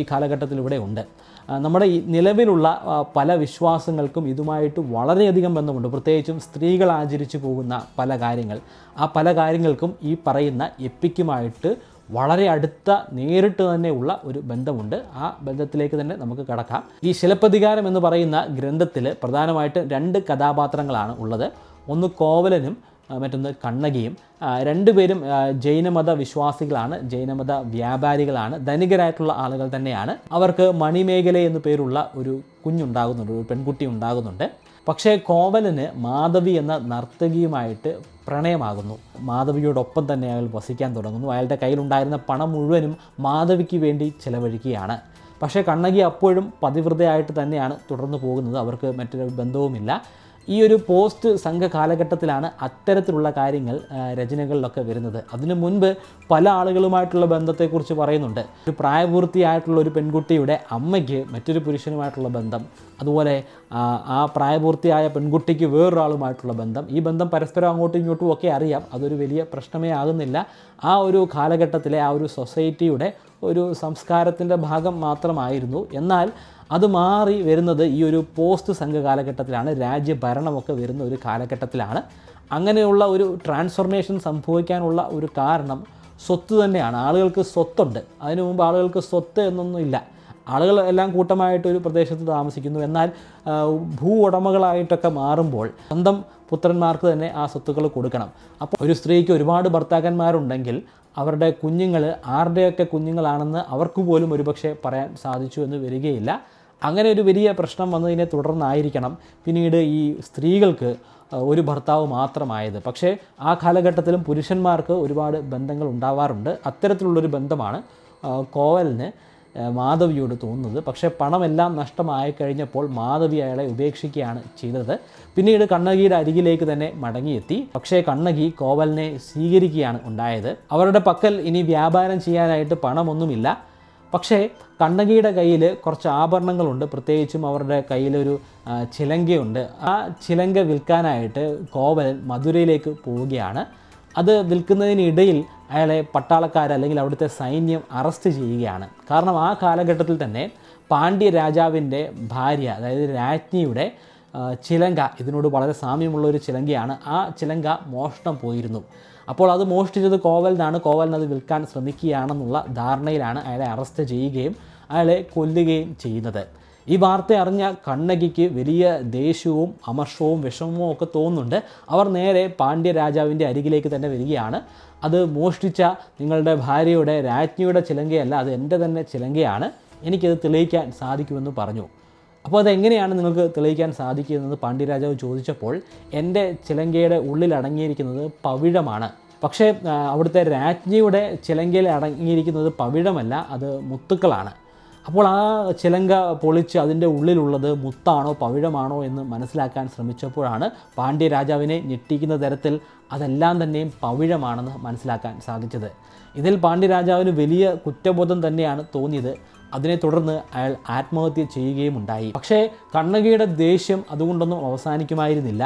ഈ കാലഘട്ടത്തിൽ ഇവിടെ ഉണ്ട്. നമ്മുടെ ഈ നിലവിലുള്ള പല വിശ്വാസങ്ങൾക്കും ഇതുമായിട്ട് വളരെയധികം ബന്ധമുണ്ട്. പ്രത്യേകിച്ചും സ്ത്രീകൾ ആചരിച്ചു പോകുന്ന പല കാര്യങ്ങൾ. ആ പല കാര്യങ്ങൾക്കും ഈ പറയുന്ന എപ്പിക്കുമായിട്ട് വളരെ അടുത്ത നേരിട്ട് തന്നെയുള്ള ഒരു ബന്ധമുണ്ട്. ആ ബന്ധത്തിലേക്ക് തന്നെ നമുക്ക് കടക്കാം. ഈ ശിലപ്പതികാരം എന്ന് പറയുന്ന ഗ്രന്ഥത്തിൽ പ്രധാനമായിട്ട് രണ്ട് കഥാപാത്രങ്ങളാണ് ഉള്ളത്. ഒന്ന് കോവലനും മറ്റൊന്ന് കണ്ണകിയും. രണ്ടുപേരും ജൈനമത വിശ്വാസികളാണ് ജൈനമത വ്യാപാരികളാണ് ധനികരായിട്ടുള്ള ആളുകൾ തന്നെയാണ്. അവർക്ക് മണിമേഖല എന്നു പേരുള്ള ഒരു കുഞ്ഞുണ്ടാകുന്നുണ്ട് ഒരു പെൺകുട്ടി ഉണ്ടാകുന്നുണ്ട്. പക്ഷേ കോവലന് മാധവി എന്ന നർത്തകിയുമായിട്ട് പ്രണയമാകുന്നു. മാധവിയോടൊപ്പം തന്നെ അയാൾ വസിക്കാൻ തുടങ്ങുന്നു. അയാളുടെ കയ്യിലുണ്ടായിരുന്ന പണം മുഴുവനും മാധവിക്ക് വേണ്ടി ചെലവഴിക്കുകയാണ്. പക്ഷേ കണ്ണകി അപ്പോഴും പതിവ്രതയായിട്ട് തന്നെയാണ് തുടർന്നു പോകുന്നത്. അവർക്ക് മറ്റൊരു ബന്ധവുമില്ല. ഈ ഒരു പോസ്റ്റ് സംഘ കാലഘട്ടത്തിലാണ് അത്തരത്തിലുള്ള കാര്യങ്ങൾ രചനകളിലൊക്കെ വരുന്നത്. അതിനു മുൻപ് പല ആളുകളുമായിട്ടുള്ള ബന്ധത്തെക്കുറിച്ച് പറയുന്നുണ്ട്. ഒരു പ്രായപൂർത്തിയായിട്ടുള്ള ഒരു പെൺകുട്ടിയുടെ അമ്മയ്ക്ക് മറ്റൊരു പുരുഷനുമായിട്ടുള്ള ബന്ധം അതുപോലെ ആ പ്രായപൂർത്തിയായ പെൺകുട്ടിക്ക് വേറൊരാളുമായിട്ടുള്ള ബന്ധം. ഈ ബന്ധം പരസ്പരം അങ്ങോട്ടും ഇങ്ങോട്ടും ഒക്കെ അറിയാം. അതൊരു വലിയ പ്രശ്നമേ ആകുന്നില്ല. ആ ഒരു കാലഘട്ടത്തിലെ ആ ഒരു സൊസൈറ്റിയുടെ ഒരു സംസ്കാരത്തിന്റെ ഭാഗം മാത്രമായിരുന്നു. എന്നാൽ അത് മാറി വരുന്നത് ഈ ഒരു പോസ്റ്റ് സംഘ കാലഘട്ടത്തിലാണ് രാജ്യഭരണമൊക്കെ വരുന്ന ഒരു കാലഘട്ടത്തിലാണ്. അങ്ങനെയുള്ള ഒരു ട്രാൻസ്ഫോർമേഷൻ സംഭവിക്കാനുള്ള ഒരു കാരണം സ്വത്ത് തന്നെയാണ്. ആളുകൾക്ക് സ്വത്തുണ്ട്. അതിനു മുമ്പ് ആളുകൾക്ക് സ്വത്ത് എന്നൊന്നുമില്ല ആളുകൾ എല്ലാം കൂട്ടമായിട്ട് ഒരു പ്രദേശത്ത് താമസിക്കുന്നു. എന്നാൽ ഭൂ ഉടമകളായിട്ടൊക്കെ മാറുമ്പോൾ സ്വന്തം പുത്രന്മാർക്ക് തന്നെ ആ സ്വത്തുക്കൾ കൊടുക്കണം. അപ്പോൾ ഒരു സ്ത്രീക്ക് ഒരുപാട് ഭർത്താക്കന്മാരുണ്ടെങ്കിൽ അവരുടെ കുഞ്ഞുങ്ങൾ ആരുടെയൊക്കെ കുഞ്ഞുങ്ങളാണെന്ന് അവർക്ക് പോലും ഒരുപക്ഷെ പറയാൻ സാധിച്ചു എന്ന് വരികയില്ല. അങ്ങനെ ഒരു വലിയ പ്രശ്നം വന്നതിനെ തുടർന്നായിരിക്കണം പിന്നീട് ഈ സ്ത്രീകൾക്ക് ഒരു ഭർത്താവ് മാത്രമായത്. പക്ഷേ ആ കാലഘട്ടത്തിലും പുരുഷന്മാർക്ക് ഒരുപാട് ബന്ധങ്ങൾ ഉണ്ടാവാറുണ്ട്. അത്തരത്തിലുള്ളൊരു ബന്ധമാണ് കോവലിന് മാധവിയോട് തോന്നുന്നത്. പക്ഷേ പണമെല്ലാം നഷ്ടമായി കഴിഞ്ഞപ്പോൾ മാധവി അയാളെ ഉപേക്ഷിക്കുകയാണ് ചെയ്തത്. പിന്നീട് കണ്ണകിയുടെ അരികിലേക്ക് തന്നെ മടങ്ങിയെത്തി. പക്ഷേ കണ്ണകി കോവലിനെ സ്വീകരിക്കുകയാണ് ഉണ്ടായത്. അവരുടെ പക്കൽ ഇനി വ്യാപാരം ചെയ്യാനായിട്ട് പണമൊന്നുമില്ല. പക്ഷേ കണ്ണകിയുടെ കയ്യിൽ കുറച്ച് ആഭരണങ്ങളുണ്ട്. പ്രത്യേകിച്ചും അവരുടെ കയ്യിലൊരു ചിലങ്കയുണ്ട്. ആ ചിലങ്ക വിൽക്കാനായിട്ട് കോവലൻ മധുരയിലേക്ക് പോവുകയാണ്. അത് വിൽക്കുന്നതിനിടയിൽ അയാളെ പട്ടാളക്കാർ അല്ലെങ്കിൽ അവിടുത്തെ സൈന്യം അറസ്റ്റ് ചെയ്യുകയാണ്. കാരണം ആ കാലഘട്ടത്തിൽ തന്നെ പാണ്ഡ്യ രാജാവിന്റെ ഭാര്യ അതായത് രാജ്ഞിയുടെ ചിലങ്ക ഇതിനോട് വളരെ സാമ്യമുള്ള ഒരു ചിലങ്കയാണ്. ആ ചിലങ്ക മോഷണം പോയിരുന്നു. അപ്പോൾ അത് മോഷ്ടിച്ചത് കോവലിനാണ്. കോവലിന് അത് വിൽക്കാൻ ശ്രമിക്കുകയാണെന്നുള്ള ധാരണയിലാണ് അയാളെ അറസ്റ്റ് ചെയ്യുകയും അയാളെ കൊല്ലുകയും ചെയ്യുന്നത്. ഈ വാർത്ത അറിഞ്ഞ കണ്ണകിക്ക് വലിയ ദേഷ്യവും അമർഷവും വിഷമവും ഒക്കെ തോന്നുന്നുണ്ട്. അവർ നേരെ പാണ്ഡ്യ രാജാവിന്റെ അരികിലേക്ക് തന്നെ വരികയാണ്. അത് മോഷ്ടിച്ച നിങ്ങളുടെ ഭാര്യയുടെ രാജ്ഞിയുടെ ചിലങ്കയല്ല അത് എന്റെ തന്നെ ചിലങ്കയാണ്. എനിക്കത് തെളിയിക്കാൻ സാധിക്കുമെന്ന് പറഞ്ഞു. അപ്പോൾ അതെങ്ങനെയാണ് നിങ്ങൾക്ക് തെളിയിക്കാൻ സാധിക്കുന്നത് പാണ്ഡ്യരാജാവ് ചോദിച്ചപ്പോൾ എന്റെ ചിലങ്കയുടെ ഉള്ളിൽ അടങ്ങിയിരിക്കുന്നത് പവിഴമാണ്. പക്ഷേ അവിടുത്തെ രാജ്ഞിയുടെ ചിലങ്കയിൽ അടങ്ങിയിരിക്കുന്നത് പവിഴമല്ല അത് മുത്തുക്കളാണ്. അപ്പോൾ ആ ചിലങ്ക പൊളിച്ച് അതിന്റെ ഉള്ളിലുള്ളത് മുത്താണോ പവിഴമാണോ എന്ന് മനസ്സിലാക്കാൻ ശ്രമിച്ചപ്പോഴാണ് പാണ്ഡ്യ രാജാവിനെ ഞെട്ടിക്കുന്ന തരത്തിൽ അതെല്ലാം തന്നെയും പവിഴമാണെന്ന് മനസ്സിലാക്കാൻ സാധിച്ചത്. ഇതിൽ പാണ്ഡ്യരാജാവിന് വലിയ കുറ്റബോധം തന്നെയാണ് തോന്നിയത്. അതിനെ തുടർന്ന് അയാൾ ആത്മഹത്യ ചെയ്യുകയും ഉണ്ടായി പക്ഷേ കണ്ണകിയുടെ ദേഷ്യം അതുകൊണ്ടൊന്നും അവസാനിക്കുമായിരുന്നില്ല.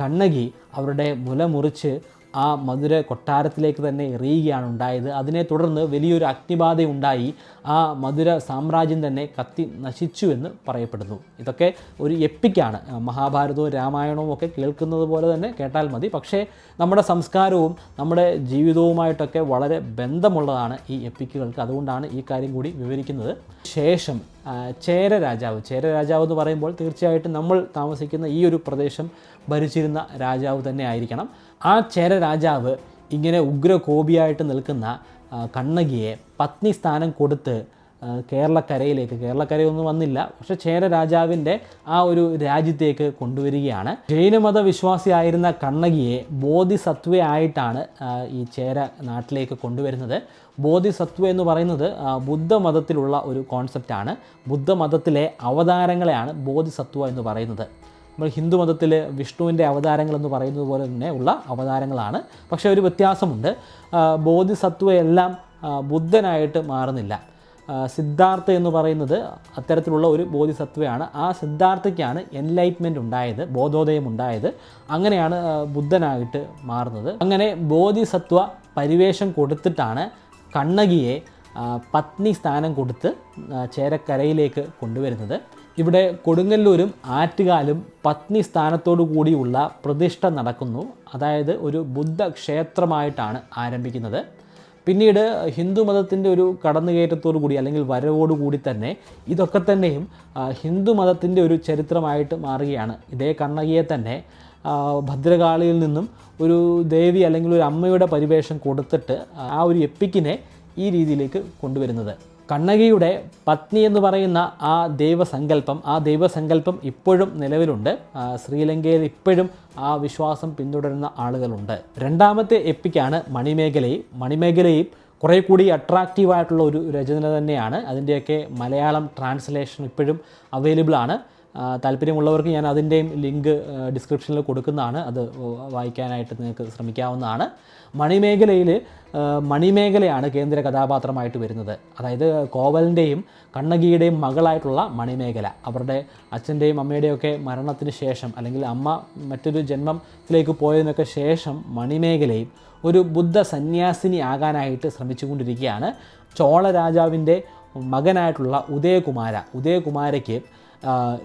കണ്ണകി അവരുടെ മുല മുറിച്ച് ആ മധുര കൊട്ടാരത്തിലേക്ക് തന്നെ എറിയുകയാണ് ഉണ്ടായത്. അതിനെ തുടർന്ന് വലിയൊരു അഗ്നിബാധയുണ്ടായി ആ മധുര സാമ്രാജ്യം തന്നെ കത്തി നശിച്ചു എന്ന് പറയപ്പെടുന്നു. ഇതൊക്കെ ഒരു എപ്പിക്കാണ് മഹാഭാരതവും രാമായണവും ഒക്കെ കേൾക്കുന്നത് പോലെ തന്നെ കേട്ടാൽ മതി. പക്ഷേ നമ്മുടെ സംസ്കാരവും നമ്മുടെ ജീവിതവുമായിട്ടൊക്കെ വളരെ ബന്ധമുള്ളതാണ് ഈ എപ്പിക്കുകൾക്ക് അതുകൊണ്ടാണ് ഈ കാര്യം കൂടി വിവരിക്കുന്നത്. ശേഷം ചേര രാജാവ്. ചേര രാജാവ് എന്ന് പറയുമ്പോൾ തീർച്ചയായിട്ടും നമ്മൾ താമസിക്കുന്ന ഈ ഒരു പ്രദേശം ഭരിച്ചിരുന്ന രാജാവ് തന്നെ ആയിരിക്കണം. ആ ചേര രാജാവ് ഇങ്ങനെ ഉഗ്രകോപിയായിട്ട് നിൽക്കുന്ന കണ്ണകിയെ പത്നി സ്ഥാനം കൊടുത്ത് കേരളക്കരയിലേക്ക് കേരളക്കരയൊന്നും വന്നില്ല. പക്ഷെ ചേര രാജാവിന്റെ ആ ഒരു രാജ്യത്തേക്ക് കൊണ്ടുവരികയാണ്. ജൈനമത വിശ്വാസിയായിരുന്ന കണ്ണകിയെ ബോധിസത്വയായിട്ടാണ് ഈ ചേര നാട്ടിലേക്ക് കൊണ്ടുവരുന്നത്. ബോധിസത്വ എന്ന് പറയുന്നത് ബുദ്ധമതത്തിലുള്ള ഒരു കോൺസെപ്റ്റാണ്. ബുദ്ധമതത്തിലെ അവതാരങ്ങളെയാണ് ബോധിസത്വ എന്ന് പറയുന്നത്. നമ്മൾ ഹിന്ദു മതത്തിൽ വിഷ്ണുവിന്റെ അവതാരങ്ങൾ എന്ന് പറയുന്നത് പോലെ തന്നെ ഉള്ള അവതാരങ്ങളാണ്. പക്ഷേ ഒരു വ്യത്യാസമുണ്ട്. ബോധിസത്വയെല്ലാം ബുദ്ധനായിട്ട് മാറുന്നില്ല. സിദ്ധാർത്ഥ എന്ന് പറയുന്നത് അത്തരത്തിലുള്ള ഒരു ബോധിസത്വയാണ്. ആ സിദ്ധാർത്ഥയ്ക്കാണ് എൻലൈറ്റ്മെന്റ് ഉണ്ടായത് ബോധോദയം ഉണ്ടായത്. അങ്ങനെയാണ് ബുദ്ധനായിട്ട് മാറുന്നത്. അങ്ങനെ ബോധിസത്വ പരിവേഷം കൊടുത്തിട്ടാണ് കണ്ണകിയെ പത്നി സ്ഥാനം കൊടുത്ത് ചേരക്കരയിലേക്ക് കൊണ്ടുവരുന്നത്. ഇവിടെ കൊടുങ്ങല്ലൂരും ആറ്റുകാലും പത്നി സ്ഥാനത്തോടു കൂടിയുള്ള പ്രതിഷ്ഠ നടക്കുന്നു. അതായത് ഒരു ബുദ്ധ ക്ഷേത്രമായിട്ടാണ് ആരംഭിക്കുന്നത്. പിന്നീട് ഹിന്ദു മതത്തിന്റെ ഒരു കടന്നുകയറ്റത്തോടു കൂടി അല്ലെങ്കിൽ വരവോടു കൂടി തന്നെ ഇതൊക്കെ തന്നെയും ഹിന്ദുമതത്തിന്റെ ഹിന്ദു മതത്തിന്റെ ഒരു ചരിത്രമായിട്ട് മാറുകയാണ്. ഇതേ കണ്ണകിയെ തന്നെ ഭദ്രകാളിയിൽ നിന്നും ഒരു ദേവി അല്ലെങ്കിൽ ഒരു അമ്മയുടെ പരിവേഷം കൊടുത്തിട്ട് ആ ഒരു എപ്പിക്കിനെ ഈ രീതിയിലേക്ക് കൊണ്ടുവരുന്നത്. കണ്ണകിയുടെ പത്നി എന്ന് പറയുന്ന ആ ദൈവസങ്കല്പം ആ ദൈവസങ്കല്പം ഇപ്പോഴും നിലവിലുണ്ട്. ശ്രീലങ്കയിൽ ഇപ്പോഴും ആ വിശ്വാസം പിന്തുടരുന്ന ആളുകളുണ്ട്. രണ്ടാമത്തെ എപ്പിക്കാണ് മണിമേഖലയും. മണിമേഖലയും കുറേ കൂടി അട്രാക്റ്റീവായിട്ടുള്ള ഒരു രചന തന്നെയാണ്. അതിന്റെയൊക്കെ മലയാളം ട്രാൻസ്ലേഷൻ ഇപ്പോഴും അവൈലബിൾ ആണ്. താല്പര്യമുള്ളവർക്ക് ഞാൻ അതിന്റെയും ലിങ്ക് ഡിസ്ക്രിപ്ഷനിൽ കൊടുക്കുന്നതാണ്. അത് വായിക്കാനായിട്ട് നിങ്ങൾക്ക് ശ്രമിക്കാവുന്നതാണ്. മണിമേഖലയിൽ മണിമേഖലയാണ് കേന്ദ്ര കഥാപാത്രമായിട്ട് വരുന്നത്. അതായത് കോവലിന്റെയും കണ്ണകിയുടെയും മകളായിട്ടുള്ള മണിമേഖല. അവരുടെ അച്ഛന്റെയും അമ്മയുടെയൊക്കെ മരണത്തിന് ശേഷം അല്ലെങ്കിൽ അമ്മ മറ്റൊരു ജന്മത്തിലേക്ക് പോയതിനൊക്കെ ശേഷം മണിമേഖലയും ഒരു ബുദ്ധ സന്യാസിനി ആകാനായിട്ട് ശ്രമിച്ചുകൊണ്ടിരിക്കുകയാണ്. ചോള രാജാവിന്റെ മകനായിട്ടുള്ള ഉദയകുമാര. ഉദയകുമാരയ്ക്ക്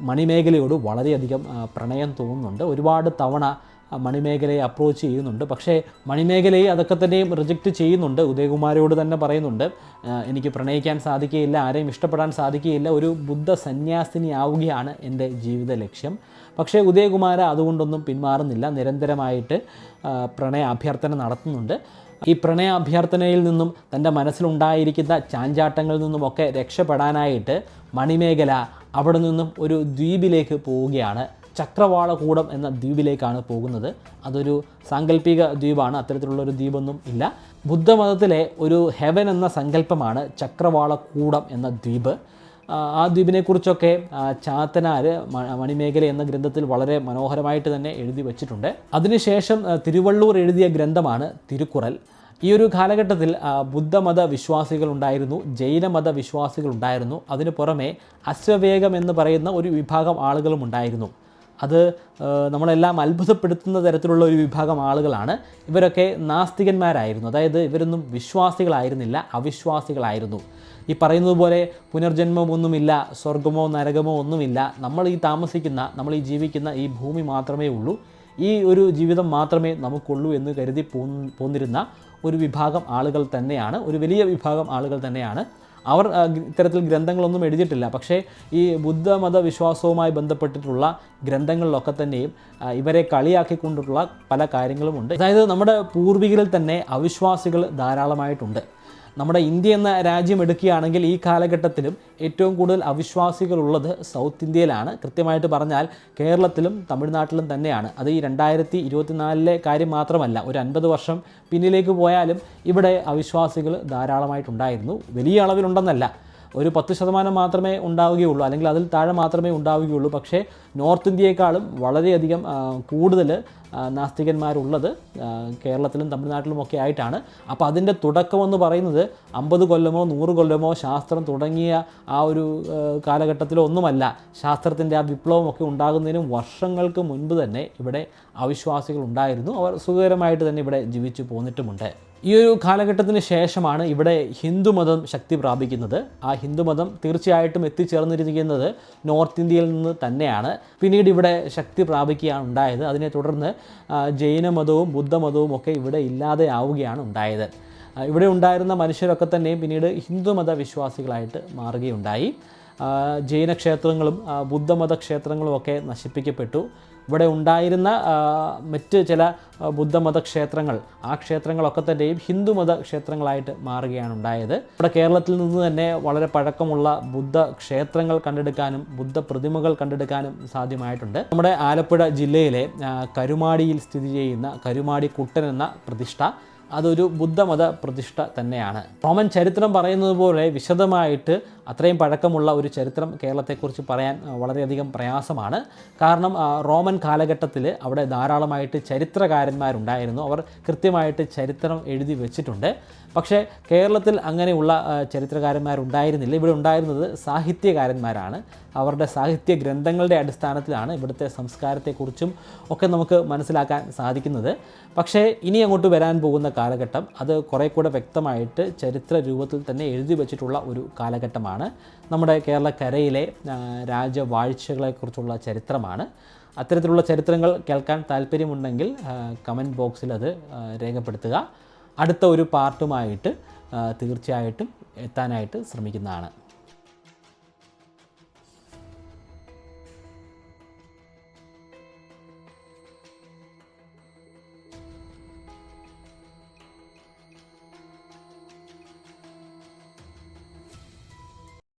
മണിമേഖലയോട് വളരെയധികം പ്രണയം തോന്നുന്നുണ്ട്. ഒരുപാട് തവണ മണിമേഖലയെ അപ്രോച്ച് ചെയ്യുന്നുണ്ട്. പക്ഷേ മണിമേഖലയെ അതൊക്കെ തന്നെയും റിജക്റ്റ് ചെയ്യുന്നുണ്ട്. ഉദയകുമാരോട് തന്നെ പറയുന്നുണ്ട്. എനിക്ക് പ്രണയിക്കാൻ സാധിക്കുകയില്ല ആരെയും ഇഷ്ടപ്പെടാൻ സാധിക്കുകയില്ല ഒരു ബുദ്ധ സന്യാസിനി ആവുകയാണ് എന്റെ ജീവിത ലക്ഷ്യം. പക്ഷേ ഉദയകുമാര അതുകൊണ്ടൊന്നും പിന്മാറുന്നില്ല. നിരന്തരമായിട്ട് പ്രണയ അഭ്യർത്ഥന നടത്തുന്നുണ്ട്. ഈ പ്രണയ അഭ്യർത്ഥനയിൽ നിന്നും തന്റെ മനസ്സിലുണ്ടായിരിക്കുന്ന ചാഞ്ചാട്ടങ്ങളിൽ നിന്നുമൊക്കെ രക്ഷപ്പെടാനായിട്ട് മണിമേഖല അവിടെ നിന്നും ഒരു ദ്വീപിലേക്ക് പോവുകയാണ്. ചക്രവാളകൂടം എന്ന ദ്വീപിലേക്കാണ് പോകുന്നത്. അതൊരു സാങ്കല്പിക ദ്വീപാണ്. അത്തരത്തിലുള്ള ഒരു ദ്വീപൊന്നും ഇല്ല. ബുദ്ധമതത്തിലെ ഒരു ഹെവൻ എന്ന സങ്കല്പമാണ് ചക്രവാളകൂടം എന്ന ദ്വീപ്. ആ, ദ്വീപിനെക്കുറിച്ചൊക്കെ ചാത്തനാർ മണിമേഖല എന്ന ഗ്രന്ഥത്തിൽ വളരെ മനോഹരമായിട്ട് തന്നെ എഴുതി വച്ചിട്ടുണ്ട്. അതിനുശേഷം തിരുവള്ളൂർ എഴുതിയ ഗ്രന്ഥമാണ് തിരുക്കുറൽ. ഈ ഒരു കാലഘട്ടത്തിൽ ബുദ്ധമത വിശ്വാസികൾ ഉണ്ടായിരുന്നു ജൈനമത വിശ്വാസികൾ ഉണ്ടായിരുന്നു അതിനു പുറമെ അശ്വവേഗം എന്ന് പറയുന്ന ഒരു വിഭാഗം ആളുകളും ഉണ്ടായിരുന്നു അത് നമ്മളെല്ലാം അത്ഭുതപ്പെടുത്തുന്ന തരത്തിലുള്ള ഒരു വിഭാഗം ആളുകളാണ്. ഇവരൊക്കെ നാസ്തികന്മാരായിരുന്നു. അതായത് ഇവരൊന്നും വിശ്വാസികളായിരുന്നില്ല അവിശ്വാസികളായിരുന്നു. ഈ പറയുന്നത് പോലെ പുനർജന്മമൊന്നുമില്ല സ്വർഗമോ നരകമോ ഒന്നുമില്ല. നമ്മൾ ഈ താമസിക്കുന്ന നമ്മൾ ഈ ജീവിക്കുന്ന ഈ ഭൂമി മാത്രമേ ഉള്ളൂ. ഈ ഒരു ജീവിതം മാത്രമേ നമുക്കുള്ളൂ എന്ന് കരുതി പോന്നിരുന്ന ഒരു വിഭാഗം ആളുകൾ തന്നെയാണ്. ഒരു വലിയ വിഭാഗം ആളുകൾ തന്നെയാണ്. അവർ ഇത്തരത്തിൽ ഗ്രന്ഥങ്ങളൊന്നും എഴുതിയിട്ടില്ല. പക്ഷേ ഈ ബുദ്ധമത വിശ്വാസവുമായി ബന്ധപ്പെട്ടിട്ടുള്ള ഗ്രന്ഥങ്ങളിലൊക്കെ തന്നെയും ഇവരെ കളിയാക്കിക്കൊണ്ടിട്ടുള്ള പല കാര്യങ്ങളുമുണ്ട്. അതായത് നമ്മുടെ പൂർവികരിൽ തന്നെ അവിശ്വാസികൾ ധാരാളമായിട്ടുണ്ട്. നമ്മുടെ ഇന്ത്യ എന്ന രാജ്യം എടുക്കുകയാണെങ്കിൽ ഈ കാലഘട്ടത്തിലും ഏറ്റവും കൂടുതൽ അവിശ്വാസികളുള്ളത് സൗത്ത് ഇന്ത്യയിലാണ്. കൃത്യമായിട്ട് പറഞ്ഞാൽ കേരളത്തിലും തമിഴ്നാട്ടിലും തന്നെയാണ്. അത് ഈ രണ്ടായിരത്തി ഇരുപത്തിനാലിലെ കാര്യം മാത്രമല്ല ഒരു അൻപത് വർഷം പിന്നിലേക്ക് പോയാലും ഇവിടെ അവിശ്വാസികൾ ധാരാളമായിട്ടുണ്ടായിരുന്നു. വലിയ അളവിലുണ്ടെന്നല്ല ഒരു പത്ത് ശതമാനം മാത്രമേ ഉണ്ടാവുകയുള്ളൂ അല്ലെങ്കിൽ അതിൽ താഴെ മാത്രമേ ഉണ്ടാവുകയുള്ളൂ. പക്ഷേ നോർത്ത് ഇന്ത്യയെക്കാളും വളരെയധികം കൂടുതൽ നാസ്തികന്മാരുള്ളത് കേരളത്തിലും തമിഴ്നാട്ടിലും ഒക്കെ ആയിട്ടാണ്. അപ്പോൾ അതിന്റെ തുടക്കമെന്ന് പറയുന്നത് അമ്പത് കൊല്ലമോ നൂറ് കൊല്ലമോ ശാസ്ത്രം തുടങ്ങിയ ആ ഒരു കാലഘട്ടത്തിലോ ഒന്നുമല്ല. ശാസ്ത്രത്തിന്റെ ആ വിപ്ലവമൊക്കെ ഉണ്ടാകുന്നതിനും വർഷങ്ങൾക്ക് മുൻപ് തന്നെ ഇവിടെ അവിശ്വാസികൾ ഉണ്ടായിരുന്നു. അവർ സുഖകരമായിട്ട് തന്നെ ഇവിടെ ജീവിച്ചു പോന്നിട്ടുമുണ്ട്. ഈ ഒരു കാലഘട്ടത്തിന് ശേഷമാണ് ഇവിടെ ഹിന്ദുമതം ശക്തി പ്രാപിക്കുന്നത്. ആ ഹിന്ദുമതം തീർച്ചയായിട്ടും എത്തിച്ചേർന്നിരിക്കുന്നത് നോർത്ത് ഇന്ത്യയിൽ നിന്ന് തന്നെയാണ്. പിന്നീട് ഇവിടെ ശക്തി പ്രാപിക്കുകയാണ് ഉണ്ടായത്. അതിനെ തുടർന്ന് ജൈനമതവും ബുദ്ധമതവും ഒക്കെ ഇവിടെ ഇല്ലാതെയാവുകയാണ് ഉണ്ടായത്. ആ, ഇവിടെ ഉണ്ടായിരുന്ന മനുഷ്യരൊക്കെ തന്നെ പിന്നീട് ഹിന്ദുമത വിശ്വാസികളായിട്ട് മാറുകയുണ്ടായി. ജൈന ക്ഷേത്രങ്ങളും ബുദ്ധമത ക്ഷേത്രങ്ങളും ഒക്കെ നശിപ്പിക്കപ്പെട്ടു. ഇവിടെ ഉണ്ടായിരുന്ന മറ്റ് ചില ബുദ്ധമത ക്ഷേത്രങ്ങൾ ആ ക്ഷേത്രങ്ങളൊക്കെ തന്നെയും ഹിന്ദുമത ക്ഷേത്രങ്ങളായിട്ട് മാറുകയാണ് ഉണ്ടായത്. ഇവിടെ കേരളത്തിൽ നിന്ന് തന്നെ വളരെ പഴക്കമുള്ള ബുദ്ധ ക്ഷേത്രങ്ങൾ കണ്ടെടുക്കാനും ബുദ്ധ പ്രതിമകൾ കണ്ടെടുക്കാനും സാധ്യമായിട്ടുണ്ട്. നമ്മുടെ ആലപ്പുഴ ജില്ലയിലെ കരുമാടിയിൽ സ്ഥിതി ചെയ്യുന്ന കരുമാടി കുട്ടൻ എന്ന പ്രതിഷ്ഠ അതൊരു ബുദ്ധമത പ്രതിഷ്ഠ തന്നെയാണ്. റോമൻ ചരിത്രം പറയുന്നത് പോലെ വിശദമായിട്ട് അത്രയും പഴക്കമുള്ള ഒരു ചരിത്രം കേരളത്തെക്കുറിച്ച് പറയാൻ വളരെയധികം പ്രയാസമാണ്. കാരണം റോമൻ കാലഘട്ടത്തിൽ അവിടെ ധാരാളമായിട്ട് ചരിത്രകാരന്മാരുണ്ടായിരുന്നു. അവർ കൃത്യമായിട്ട് ചരിത്രം എഴുതി വെച്ചിട്ടുണ്ട്. പക്ഷേ കേരളത്തിൽ അങ്ങനെയുള്ള ചരിത്രകാരന്മാരുണ്ടായിരുന്നില്ല. ഇവിടെ ഉണ്ടായിരുന്നത് സാഹിത്യകാരന്മാരാണ്. അവരുടെ സാഹിത്യ ഗ്രന്ഥങ്ങളുടെ അടിസ്ഥാനത്തിലാണ് ഇവിടുത്തെ സംസ്കാരത്തെക്കുറിച്ചും ഒക്കെ നമുക്ക് മനസ്സിലാക്കാൻ സാധിക്കുന്നത്. പക്ഷേ ഇനി അങ്ങോട്ട് വരാൻ പോകുന്ന കാലഘട്ടം അത് കുറേ കൂടെ വ്യക്തമായിട്ട് ചരിത്ര രൂപത്തിൽ തന്നെ എഴുതി വച്ചിട്ടുള്ള ഒരു കാലഘട്ടമാണ്. നമ്മുടെ കേരളക്കരയിലെ കരയിലെ രാജവാഴ്ചകളെക്കുറിച്ചുള്ള ചരിത്രമാണ്. അത്തരത്തിലുള്ള ചരിത്രങ്ങൾ കേൾക്കാൻ താല്പര്യമുണ്ടെങ്കിൽ കമന്റ് ബോക്സിൽ അത് രേഖപ്പെടുത്തുക. അടുത്ത ഒരു പാർട്ടുമായിട്ട് തീർച്ചയായിട്ടും എത്താനായിട്ട് ശ്രമിക്കുന്നതാണ്.